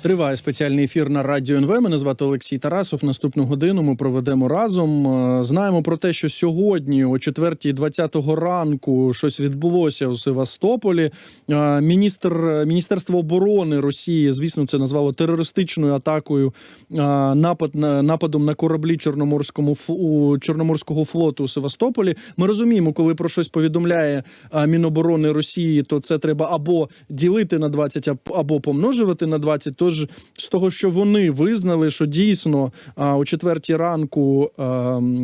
Триває спеціальний ефір на радіо НВ. Мене звати Олексій Тарасов. Наступну годину ми проведемо разом. Е, Знаємо про те, що сьогодні, о 4.20 ранку, щось відбулося у Севастополі. Е, Міністр Міністерство оборони Росії, звісно, це назвало терористичною атакою е, напад на нападом на кораблі Чорноморському Чорноморського флоту у Севастополі. Ми розуміємо, коли про щось повідомляє Міноборони Росії, то це треба або ділити на 20, аб- або помножувати на 20. Тож з того, що вони визнали, що дійсно о четвертій ранку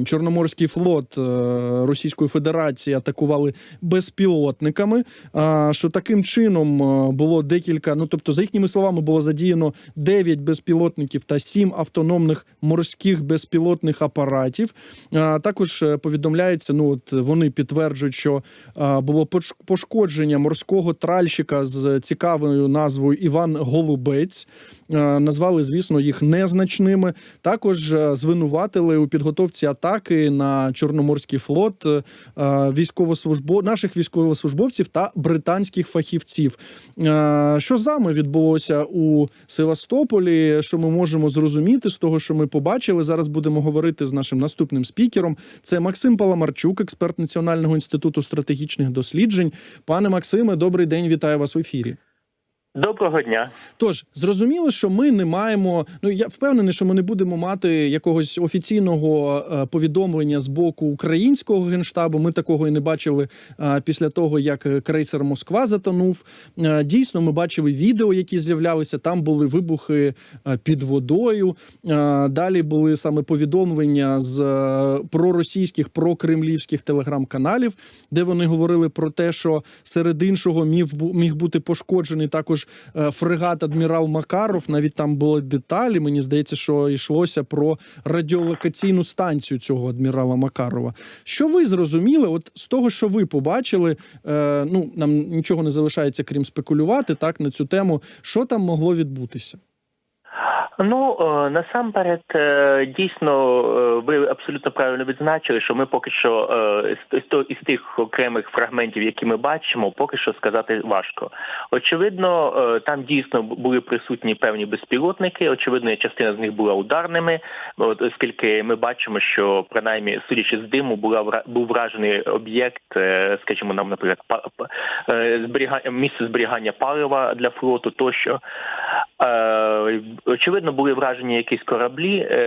Чорноморський флот а, Російської Федерації атакували безпілотниками. А, що таким чином було декілька, ну тобто, за їхніми словами, було задіяно 9 безпілотників та 7 автономних морських безпілотних апаратів. Також е, повідомляється, ну от вони підтверджують, що було пош- пошкодження морського тральщика з цікавою назвою Іван Голубець. Е, Назвали, звісно, їх незначними. Також е, звинуватили у підготовці атаки на Чорноморський флот е, військовослужбо... наших військовослужбовців та британських фахівців. Що саме відбулося у Севастополі? Що ми можемо зрозуміти з того, що ми побачили? Зараз будемо говорити з нашим наступним спікером. Це Максим Паламарчук, експерт Національного інституту стратегічних досліджень. Пане Максиме, добрий день, вітаю вас в ефірі. Доброго дня. Тож зрозуміло, що ми не маємо. Ну я впевнений, що ми не будемо мати якогось офіційного е, повідомлення з боку українського генштабу. Ми такого і не бачили е, після того, як крейсер Москва затонув. Е, дійсно, ми бачили відео, які з'являлися. Там були вибухи під водою. Далі були саме повідомлення з проросійських, прокремлівських телеграм-каналів, де вони говорили про те, що серед іншого міг, міг бути пошкоджений також е, фрегат адмірал Макаров. Навіть там були деталі. Мені здається, що йшлося про радіолокаційну станцію цього адмірала Макарова. Що ви зрозуміли? От з того, що ви побачили, е, ну нам нічого не залишається, крім спекулювати так на цю тему. Що там могло відбутися? Ну е, насамперед, е, дійсно, е, ви абсолютно правильно відзначили, що ми поки що із тих окремих фрагментів, які ми бачимо, поки що сказати важко. Очевидно, там дійсно були присутні певні безпілотники. Очевидно, частина з них була ударними, оскільки ми бачимо, що принаймні, судячи з диму, була був вражений об'єкт, скажімо, нам, наприклад, зберігання місце зберігання палива для флоту тощо. Е, Очевидно, були вражені якісь кораблі. Е,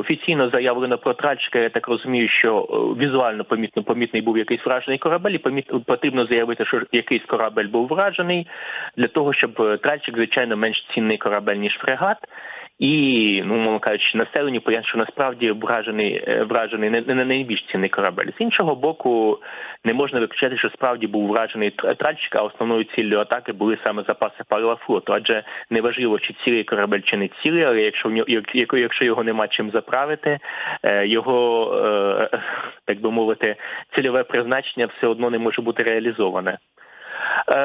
Офіційно заявлено про тральщика. Я так розумію, що е, візуально помітно помітний був якийсь вражений корабель. І поміт, потрібно заявити, що якийсь корабель був вражений для того, щоб тральчик, тральщик, звичайно, менш цінний корабель ніж фрегат. І ну мовно кажучи, населенню пояснює, що насправді вражений е, вражений не, не найбільш цінний корабель. З іншого боку, не можна виключати, що справді був вражений тральщик, а основною ціллю атаки були саме запаси палива флоту. Адже неважливо, чи цілий корабель, чи не цілий, але якщо в нього як- якщо його нема чим заправити, е, його е, так би мовити, цільове призначення все одно не може бути реалізоване. Е,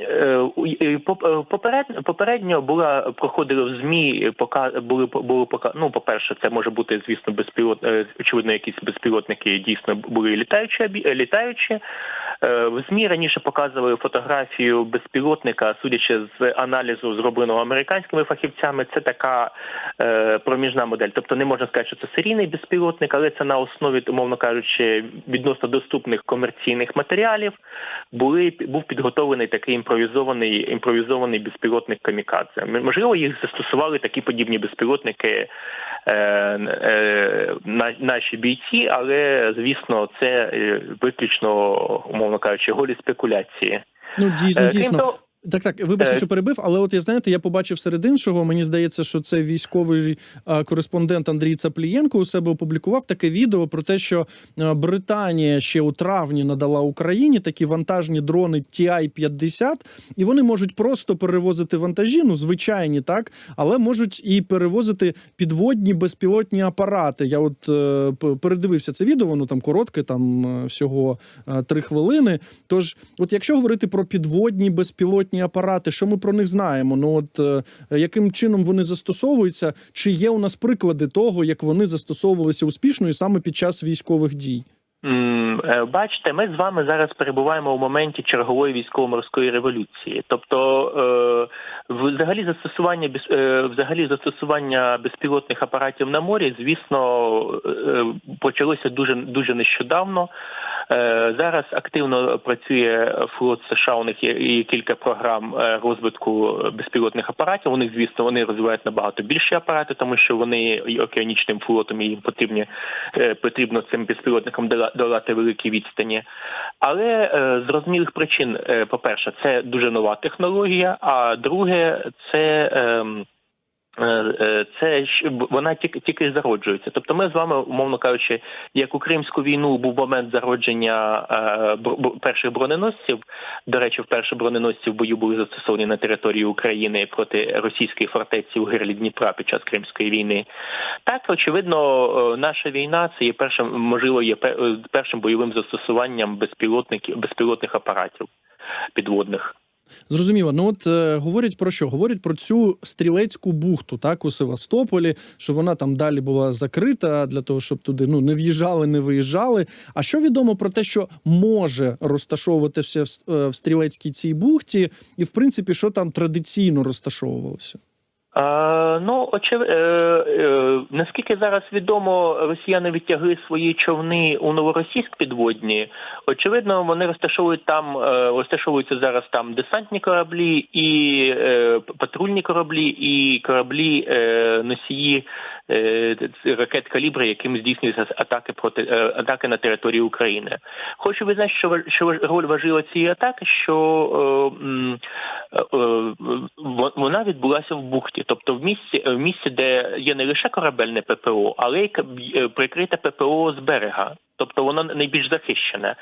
е, у- і поп- е, поперед- Попередньо була проходили в змі. Пока були були пока. Ну, по перше, це може бути звісно безпілот. е, Очевидно, якісь безпілотники дійсно були літаючі літаючі. В змі раніше показували фотографію безпілотника, судячи з аналізу, зробленого американськими фахівцями. Це така проміжна модель. Тобто не можна сказати, що це серійний безпілотник, але це на основі, умовно кажучи, відносно доступних комерційних матеріалів були був підготовлений такий імпровізований імпровізований безпілотник камікадзе. Можливо, їх застосували такі подібні безпілотники е, е, на, наші бійці, але звісно, це е, виключно, умовно кажучи, голі спекуляції. Ну дійсно, Е, дійсно. Того, Так, так, вибачте, що перебив, але от я знаєте, я побачив серед іншого. Мені здається, що це військовий кореспондент Андрій Цаплієнко у себе опублікував таке відео про те, що Британія ще у травні надала Україні такі вантажні дрони TI-50, і вони можуть просто перевозити вантажі, ну звичайні, так, але можуть і перевозити підводні безпілотні апарати. Я от е, передивився це відео, воно там коротке, там е, всього е, три хвилини. Тож, от якщо говорити про підводні безпілотні апарати, що ми про них знаємо? Ну от е, яким чином вони застосовуються? Чи є у нас приклади того, як вони застосовувалися успішно і саме під час військових дій? Е, Бачите, ми з вами зараз перебуваємо у моменті чергової військово-морської революції. Тобто, е, взагалі застосування взагалі застосування безпілотних апаратів на морі, звісно, почалося дуже дуже нещодавно. Е, Зараз активно працює флот США. У них є і кілька програм е, розвитку безпілотних апаратів. Них, звісно, вони розвивають набагато більші апарати, тому що вони океанічним флотом і їм потрібні е, потрібно цим безпілотникам дола- долати великі відстані. Але з зрозумілих причин, е, по-перше, це дуже нова технологія. А друге, це ем, це ж- вона тільки тільки зароджується. Тобто, ми з вами, умовно кажучи, як у Кримську війну був момент зародження е, перших броненосців. До речі, вперше броненосці в бою були застосовані на території України проти російської фортеці у гирлі Дніпра під час Кримської війни. Так, очевидно, е, наша війна це є першим, можливо, є е, першим бойовим застосуванням безпілотників безпілотних апаратів підводних. Зрозуміло. Ну от е, говорять про що? Говорять про цю стрілецьку бухту, так у Севастополі, що вона там далі була закрита для того, щоб туди ну не в'їжджали, не виїжджали. А що відомо про те, що може розташовуватися в, е, в стрілецькій цій бухті, і в принципі, що там традиційно розташовувалося? Ну, очев... е, е, наскільки зараз відомо, росіяни відтягли свої човни у новоросійськ підводні. Очевидно, вони розташовують там, е, розташовуються зараз там десантні кораблі, і патрульні кораблі, і кораблі носії ракет калібри, яким здійснюються атаки проти атаки на території України. Хочу відзначити, що що роль важлива цієї атаки, що во- вона відбулася в бухті, тобто в місці, в місці, де є не лише корабельне ППО, але й е, прикрите ППО з берега, тобто воно найбільш захищене.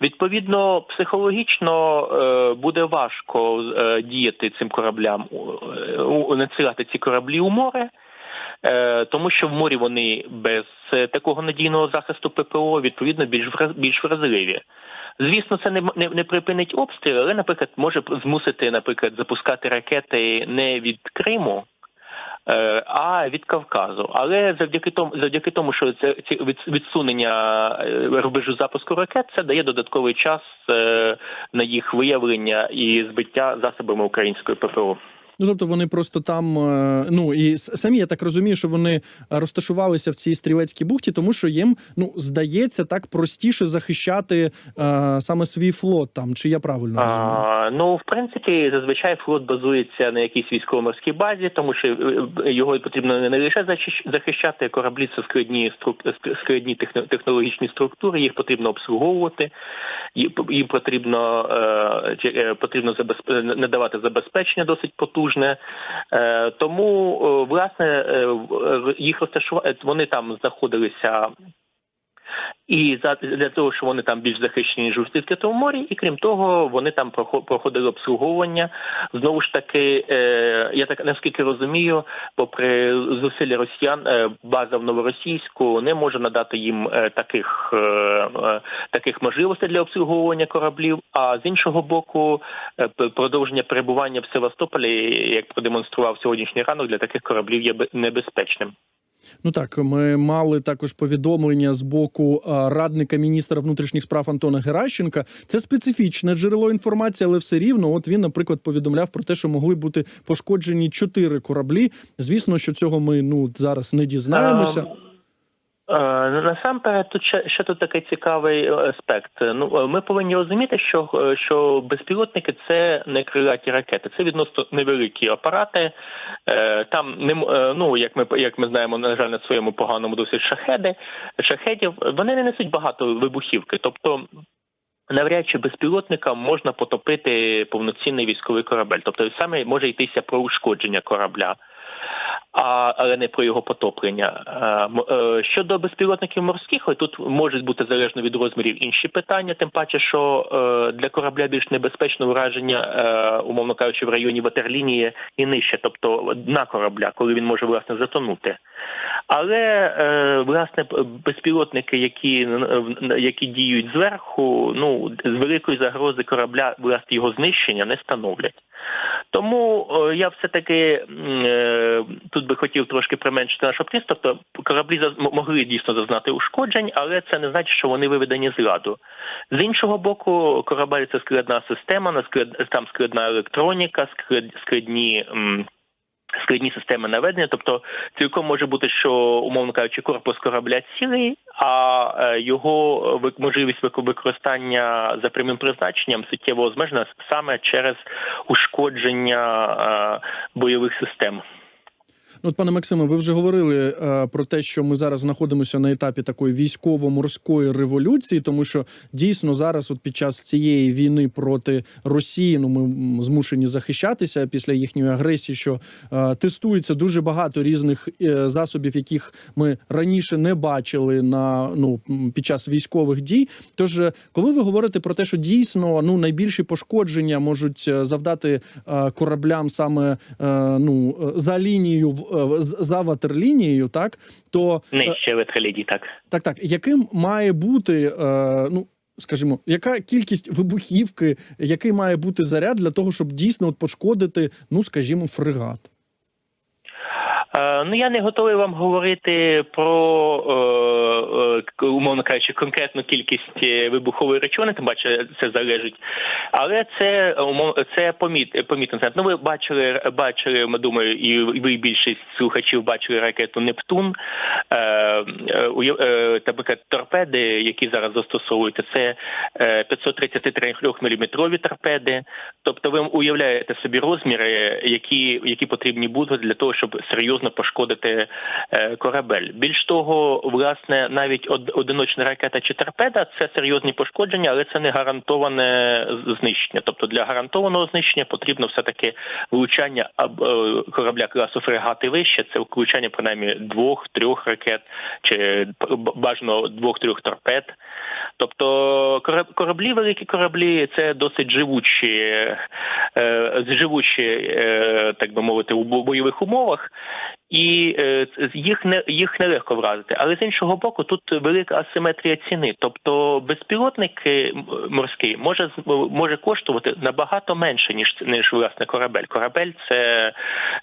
Відповідно, психологічно е, буде важко е, діяти цим кораблям, надсилати ці кораблі у море. Тому що в морі вони без такого надійного захисту ППО відповідно більш враз- більш вразливі. Звісно, це не, не, не припинить обстріл, але, наприклад, може змусити, наприклад, запускати ракети не від Криму. е, А від Кавказу, але завдяки тому, завдяки тому, що це ці від- відсунення е, рубежу запуску ракет, це дає додатковий час е, на їх виявлення і збиття засобами української ППО. Ну тобто вони просто там. е, Ну і самі я так розумію, що вони розташувалися в цій стрілецькій бухті, тому що їм ну здається так простіше захищати е, саме свій флот там. Чи я правильно розумію? А, ну, в принципі, зазвичай флот базується на якійсь військово-морській базі, тому що е, його потрібно не лише захищати кораблі, це складні складні техно- технологічні структури, їх потрібно обслуговувати, їм потрібно потрібно надавати забезпечення досить потужне. Е, тому е, власне е, їх розташувати вони там знаходилися і для того, що вони там більш захищені ніж у Відкритому морі, і крім того, вони там прохо- проходили обслуговування. Знову ж таки, е, я так наскільки розумію, попри зусилля росіян, е, база в новоросійську не може надати їм е, таких, таких можливостей для обслуговування кораблів. А з іншого боку, продовження перебування в Севастополі, як продемонстрував сьогоднішній ранок, для таких кораблів є бе- небезпечним. Ну так, ми мали також повідомлення з боку радника міністра внутрішніх справ Антона Геращенка. Це специфічне джерело інформації, але все рівно, от він, наприклад, повідомляв про те, що могли бути пошкоджені чотири кораблі. Звісно, що цього ми ну зараз не дізнаємося. Е, Насамперед, тут ще, ще тут такий цікавий е, аспект. Ну е, ми повинні розуміти, що, що безпілотники це не крилаті ракети, це відносно невеликі апарати. Там не ну як ми як ми знаємо, на жаль, на своєму поганому досить шахеди шахедів. Вони не несуть багато вибухівки, тобто. Навряд чи безпілотникам можна потопити повноцінний військовий корабель, тобто саме може йтися про ушкодження корабля а, але не про його потоплення. Е, Щодо безпілотників морських, тут можуть бути залежно від розмірів інші питання, тим паче, що е, для корабля більш небезпечно враження, е, умовно кажучи, в районі ватерлінії і нижче, тобто дна корабля, коли він може власне затонути. Але власне безпілотники, які які діють зверху, ну з великої загрози корабля власне його знищення не становлять. Тому я все таки тут би хотів трошки применшити наш оптимізм. Тобто кораблі могли дійсно зазнати ушкоджень, але це не значить, що вони виведені з ладу. З іншого боку, корабель це складна система, там складна електроніка, складні. Складні системи наведення, тобто цілком може бути, що умовно кажучи, корпус корабля цілий, а е, його вик- можливість використання за прямим призначенням суттєво обмежена саме через ушкодження е, бойових систем. Ну, от, пане Максиме, ви вже говорили е, про те, що ми зараз знаходимося на етапі такої військово-морської революції, тому що дійсно зараз, от під час цієї війни проти Росії, ну ми змушені захищатися після їхньої агресії, що е, тестується дуже багато різних е, засобів, яких ми раніше не бачили на ну під час військових дій. Тож, е, коли ви говорите про те, що дійсно ну найбільші пошкодження можуть е, завдати е, кораблям саме е, ну е, за лінією за ватерлінією, так то е, Нижче ветроліді, так. так, так, яким має бути е, ну. Скажімо, яка кількість вибухівки, який має бути заряд для того, щоб дійсно от пошкодити, ну скажімо, фрегат? Е, Ну я не готовий вам говорити про е, е, умовно кажучи конкретну кількість вибухової речовини, тим паче це залежить. Але це умов це поміт помітно. Ну ви бачили, бачили, ми думаю, і ви більшість слухачів бачили ракету Нептун. Наприклад, торпеди, які зараз застосовуються, це 533 мм торпеди. Тобто, ви уявляєте собі розміри, які, які потрібні будуть для того, щоб серйозно пошкодити е, корабель. Більш того, власне, навіть одиночна ракета чи торпеда це серйозні пошкодження, але це не гарантоване знищення. Тобто для гарантованого знищення потрібно все таки влучання е, корабля класу фрегати вище. Це влучання принаймні двох-трьох ракет чи бажано двох-трьох торпед. Тобто кораб- кораблі, великі кораблі, це досить живучі, е, живучі, так би мовити, у бойових умовах, і е, їх не їх нелегко вразити. Але з іншого боку, тут велика асиметрія ціни. Тобто безпілотник е, морський може може коштувати набагато менше ніж ніж власне корабель. Корабель це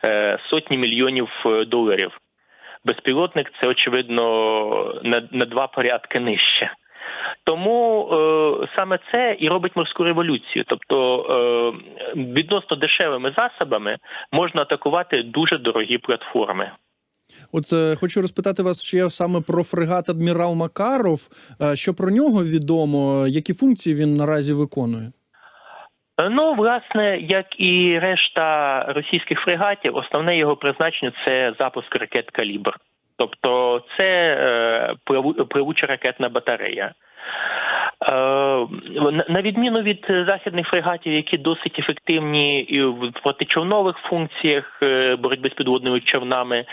е, сотні мільйонів доларів. Безпілотник це очевидно на, на два порядки нижче. Тому е, саме це і робить морську революцію. Тобто е, відносно дешевими засобами можна атакувати дуже дорогі платформи. От е, хочу розпитати вас ще саме про фрегат адмірал Макаров. Е, що про нього відомо? Які функції він наразі виконує? Е, Ну, власне, як і решта російських фрегатів, основне його призначення це запуск ракет калібр. Тобто це е, плаву- плавуча ракетна батарея. Е, на- відміну від західних фрегатів, які досить ефективні і в протичовнових функціях е, боротьби з підводними човнами,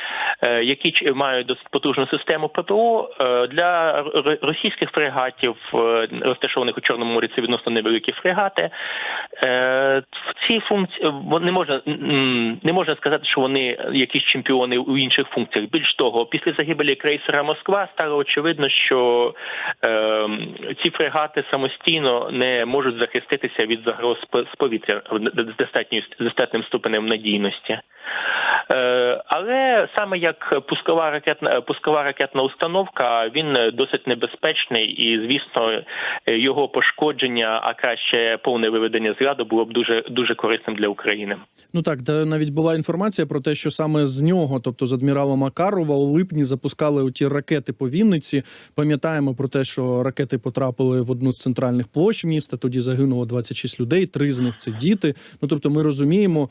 е, які мають досить потужну систему ППО, е, для російських фрегатів, е, розташованих у Чорному морі, це відносно невеликі фрегати. Е, В ці функції не можна не можна сказати, що вони якісь чемпіони у інших функціях. Більш того, після загибелі крейсера Москва стало очевидно, що е, ці фрегати самостійно не можуть захиститися від загроз з повітря з достатнім ступенем надійності. Е, але саме як пускова ракетна пускова ракетна установка, він досить небезпечний, і звісно, його пошкодження, а краще повне виведення з ладу було б дуже дуже корисним для України. Ну так, навіть була інформація про те, що саме з нього, тобто з адмірала Макарова, у липні запускали ті ракети по Вінниці. Пам'ятаємо про те, що ракети потрапили в одну з центральних площ міста. Тоді загинуло 26 людей. Три з них це діти. Ну тобто, ми розуміємо,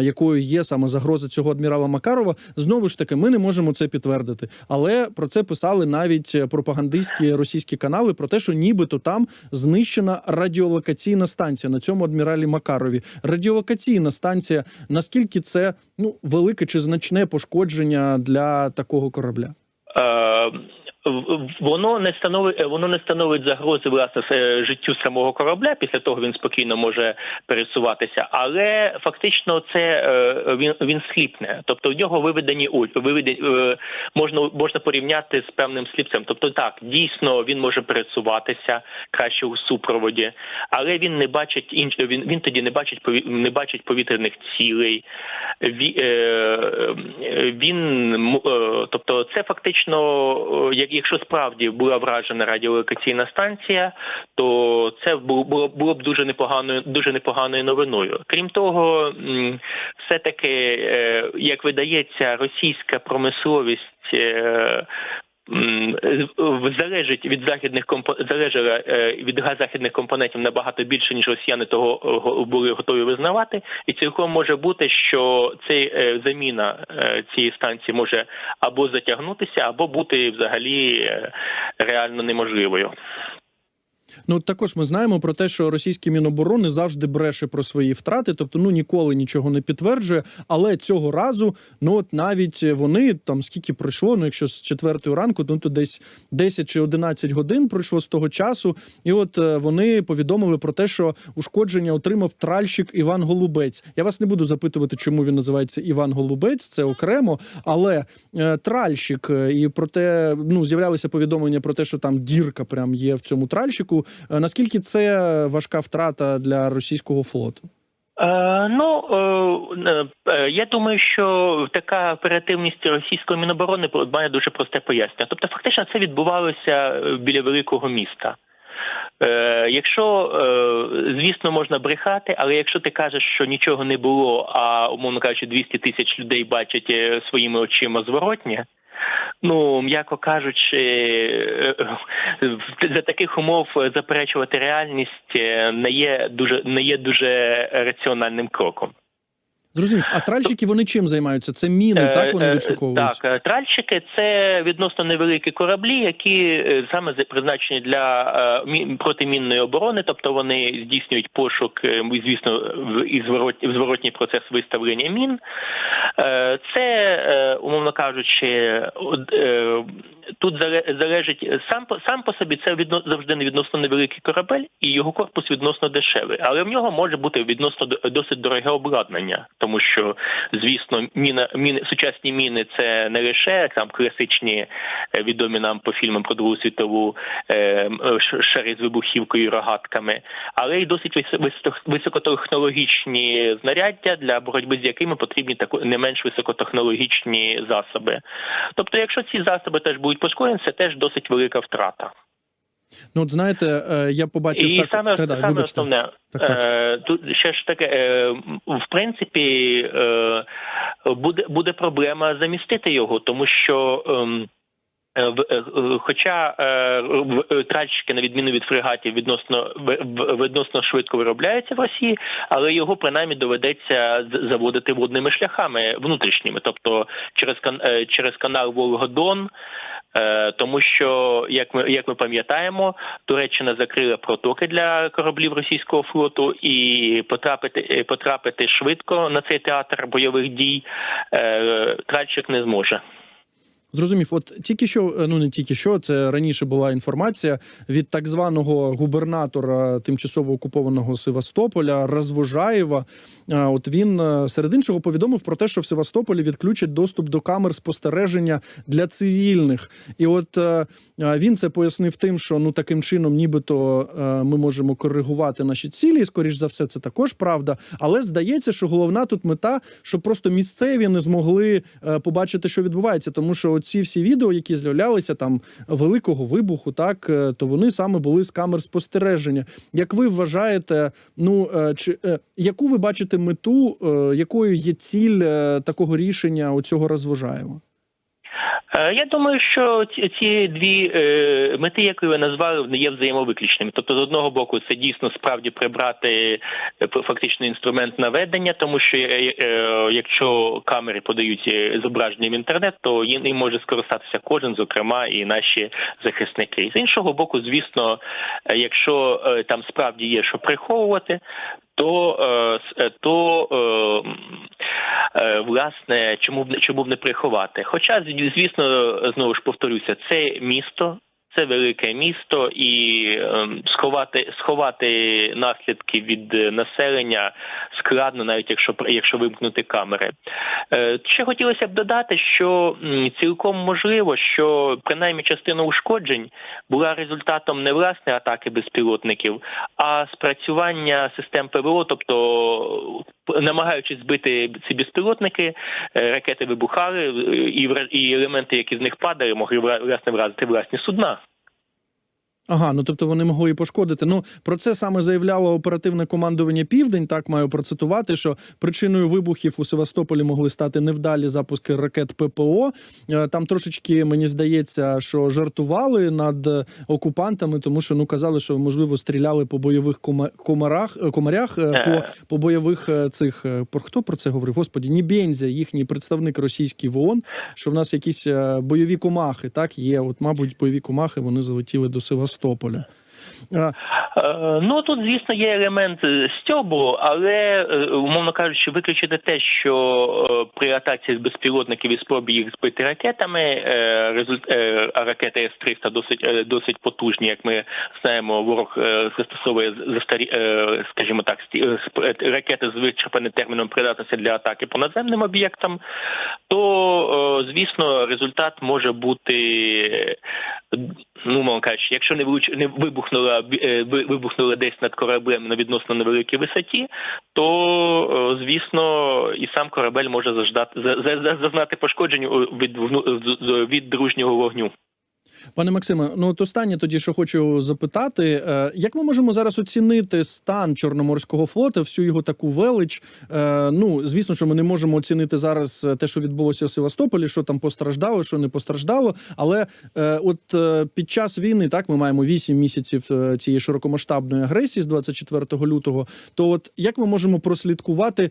якою є саме загроза цього адмірала Макарова. Знову ж таки, ми не можемо це підтвердити. Але про це писали навіть пропагандистські російські канали про те, що нібито там знищена радіолокаційна станція на цьому адміралі Макарові. Радіолокаційна станція. Наскільки це ну велике чи значне пошкодження для такого корабля? Е, Воно не становить воно не становить загрози власне е, життю самого корабля. Після того він спокійно може пересуватися, але фактично це е, він він сліпне. Тобто в нього виведені виведені е, можна можна порівняти з певним сліпцем. Тобто, так дійсно він може пересуватися краще у супроводі, але він не бачить інш... він, він тоді не бачить не бачить повітряних цілей. Ві... Е... він е, тобто, це фактично, е, як якщо справді була вражена радіолокаційна станція, то це було, було б дуже непоганою, дуже непоганою новиною. Крім того, все таки, е, як видається, російська промисловість. Е, залежить від західних залежала е, від західних компонентів набагато більше ніж росіяни того е, були готові визнавати, і цілком може бути, що цей заміна цієї станції може або затягнутися, або бути взагалі реально неможливою. Ну також ми знаємо про те, що російське міноборони завжди бреше про свої втрати, тобто ну ніколи нічого не підтверджує. Але цього разу, ну от навіть вони там скільки пройшло, ну якщо з четвертої ранку, ну то десь 10 чи 11 годин пройшло з того часу. І от е, вони повідомили про те, що ушкодження отримав тральщик Іван Голубець. Я вас не буду запитувати, чому він називається Іван Голубець, це окремо, але е, тральщик, е, і про те, ну з'являлися повідомлення про те, що там дірка прям є в цьому тральщику. Е, Наскільки це важка втрата для російського флоту? Е, ну е, я думаю, що така оперативність російської міноборони має дуже просте пояснення. Тобто, фактично, це відбувалося біля великого міста. Якщо, звісно, можна брехати, але якщо ти кажеш, що нічого не було, а умовно кажучи, 200 тисяч людей бачать своїми очима зворотнє. Ну, м'яко кажучи, е, в- за таких умов заперечувати реальність е, не є дуже не є дуже раціональним кроком. Зрозумів, а тральщики вони чим займаються? Це міни, Е, так вони е, відшуковують? Так, е, тральщики це відносно невеликі кораблі, які саме призначені для протимінної оборони, тобто вони здійснюють пошук, звісно, в і зворот- зворотній процес виставлення мін. Це, умовно кажучи, тут залежить сам по сам по собі. Це відно завжди не відносно невеликий корабель, і його корпус відносно дешевий. Але в нього може бути відносно досить дороге обладнання, тому що, звісно, міна міни сучасні міни це не лише там класичні е, відомі нам по фільмам про Другу світову е, е, шари з вибухівкою і рогатками, але й досить високотехнологічні знаряддя, для боротьби з якими потрібні таку не менш високотехнологічні засоби. Тобто, якщо ці засоби теж будуть пошкодені, це теж досить велика втрата. Ну, от знаєте, е, я побачив І так. саме, Та-да, саме вибачте. основне, Так, так. Е, тут ще ж таке, е, в принципі, буде, буде проблема замістити його, тому що. ем, Хоча тральщики, на відміну від фрегатів, відносно відносно швидко виробляються в Росії, але його принаймні доведеться заводити водними шляхами внутрішніми, тобто через через канал Волгодон. Е, Тому що, як ми як ми пам'ятаємо, Туреччина закрила протоки для кораблів російського флоту, і потрапити е, потрапити швидко на цей театр бойових дій е, тральщик не зможе. Зрозумів, от тільки що, е, ну не тільки що, це раніше була інформація від так званого губернатора тимчасово окупованого Севастополя Розвожаєва. Е, От він е, серед іншого повідомив про те, що в Севастополі відключать доступ до камер спостереження для цивільних. І от е, е, він це пояснив тим, що ну таким чином, нібито е, ми можемо коригувати наші цілі. І, скоріш за все, це також правда. Але здається, що головна тут мета, щоб просто місцеві не змогли е, побачити, що відбувається, тому що ці всі відео, які з'являлися там великого вибуху, так е, то вони саме були з камер спостереження. Як ви вважаєте, ну е, чи е, яку ви бачите мету, якою є ціль такого рішення у цього розважаємо? Е, Я думаю, що ці, дві е, мети, які ви назвали, вони є взаємовиключними. Тобто, з одного боку, це дійсно справді прибрати е, фактично інструмент наведення, тому що якщо камери подають зображення в інтернет, то їм може скористатися кожен, зокрема і наші захисники. З іншого боку, звісно, якщо там справді є що приховувати. То то власне чому б не- чому б не приховати? Хоча звісно, знову ж повторюся, це місто. Це велике місто, і ем, сховати сховати наслідки від е, населення складно, навіть якщо якщо вимкнути камери. Е, Ще хотілося б додати, що цілком можливо, що принаймні частина ушкоджень була результатом не власне атаки безпілотників, а спрацювання систем ПВО, тобто намагаючись збити ці безпілотники, е, ракети вибухали, е, і і елементи, які з них падали, могли власне вразити власні судна. Ага, ну тобто вони могли і пошкодити. Ну про це саме заявляло оперативне командування Південь. Так маю процитувати, що причиною вибухів у Севастополі могли стати невдалі запуски ракет ППО. Е, Там трошечки мені здається, що жартували над окупантами, тому що ну казали, що можливо стріляли по бойових кома- комарах е, комарях, е, по, по бойових цих про хто про це говорив? Господі, Нібензя, їхній представник російський в ООН, що в нас якісь бойові комахи. Так є. От, мабуть, бойові комахи вони залетіли до Севастополя. Е, Е, Ну тут, звісно, є елемент е, стьобу, але е, умовно кажучи, виключити те, що при атаці безпілотників і спробі їх збити ракетами, ракети С-300 досить е, досить потужні, як ми знаємо, ворог застосовує застарі, скажімо так, ракети з вичерпаним терміном придатності для атаки по наземним об'єктам, то звісно результат може бути. Е, Ну, мов кажучи, якщо не влуч... не вибухнула е, вибухнула десь над кораблем на відносно невеликій висоті, то е, звісно і сам корабель може заждати за- за- за- зазнати пошкоджень у- від від дружнього вогню. Пане Максиме, ну от останнє тоді, що хочу запитати, е, як ми можемо зараз оцінити стан Чорноморського флоту, всю його таку велич? Е, Ну, звісно, що ми не можемо оцінити зараз е, те, що відбулося в Севастополі, що там постраждало, що не постраждало. Але от під час війни, так, ми маємо 8 місяців цієї широкомасштабної агресії з 24 лютого. То от як ми можемо прослідкувати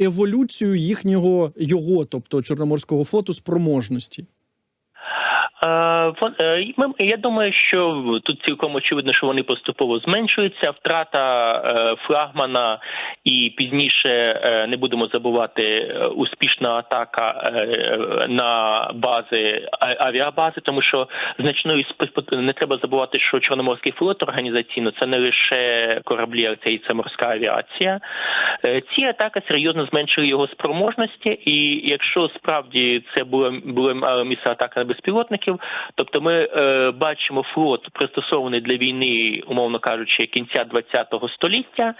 еволюцію їхнього його, тобто Чорноморського флоту, спроможності? Е, е, Я думаю, що тут цілком очевидно, що вони поступово зменшуються. Втрата е, флагмана і пізніше не будемо забувати успішна атака на бази авіабази, тому що значною не треба забувати, що Чорноморський флот організаційно це не лише кораблі, а це і це морська авіація. Ці атаки серйозно зменшили його спроможності, і якщо справді це було місце атака на безпілотників, тобто ми е, бачимо флот пристосований для війни, умовно кажучи, кінця ХХ століття,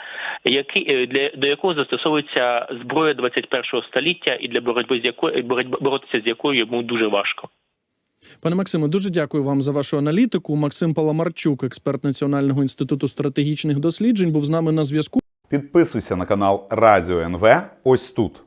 який е, для до якого застосовується зброя 21 століття, і для боротьби з якою боротьба боротися з якою йому дуже важко. Пане Максиме, дуже дякую вам за вашу аналітику. Максим Паламарчук, експерт Національного інституту стратегічних досліджень, був з нами на зв'язку. Підписуйся на канал Радіо НВ ось тут.